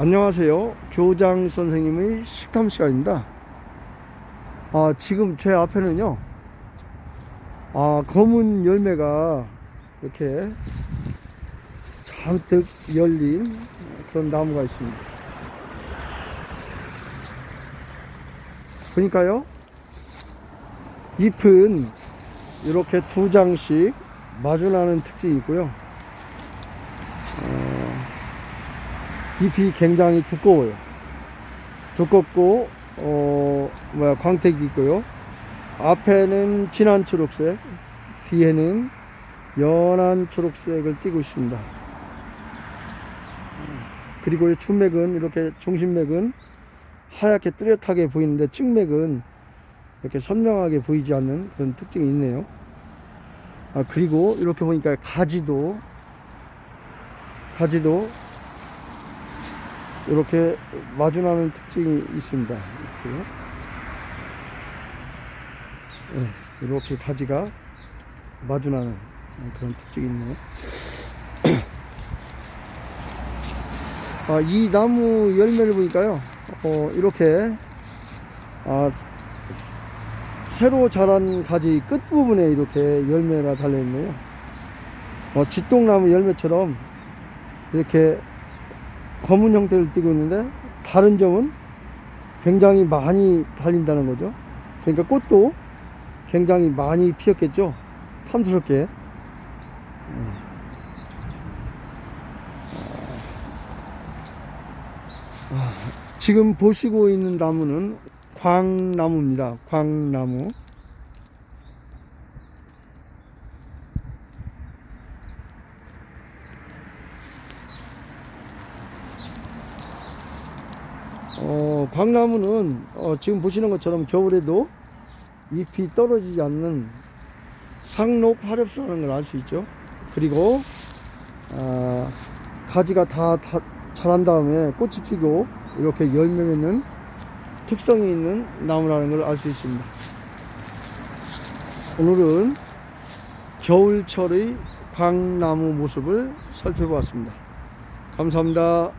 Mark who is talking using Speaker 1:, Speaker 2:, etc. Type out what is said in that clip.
Speaker 1: 안녕하세요. 교장 선생님의 식탐 시간입니다. 아, 지금 제 앞에는요, 아, 검은 열매가 이렇게 잔뜩 열린 그런 나무가 있습니다. 그러니까요, 잎은 이렇게 두 장씩 마주나는 특징이 있고요. 잎이 굉장히 두꺼워요. 두껍고 어 뭐야 광택이 있고요. 앞에는 진한 초록색, 뒤에는 연한 초록색을 띠고 있습니다. 그리고 이 춘맥은 이렇게 중심맥은 하얗게 뚜렷하게 보이는데 측맥은 이렇게 선명하게 보이지 않는 그런 특징이 있네요. 아 그리고 이렇게 보니까 가지도 가지도 이렇게 마주나는 특징이 있습니다. 이렇게요. 네, 이렇게 가지가 마주나는 그런 특징이 있네요. 아, 이 나무 열매를 보니까요, 어, 이렇게, 아, 새로 자란 가지 끝부분에 이렇게 열매가 달려있네요. 어, 지똥나무 열매처럼 이렇게 검은 형태를 띠고 있는데 다른 점은 굉장히 많이 달린다는 거죠. 그러니까 꽃도 굉장히 많이 피었겠죠. 탐스럽게. 음. 아, 지금 보시고 있는 나무는 광나무입니다. 광나무. 어, 광나무는 어, 지금 보시는 것처럼 겨울에도 잎이 떨어지지 않는 상록 화렵수라는 걸 알 수 있죠. 그리고 아, 가지가 다, 다 자란 다음에 꽃이 피고 이렇게 열매 맺는 특성이 있는 나무라는 걸 알 수 있습니다. 오늘은 겨울철의 광나무 모습을 살펴보았습니다. 감사합니다.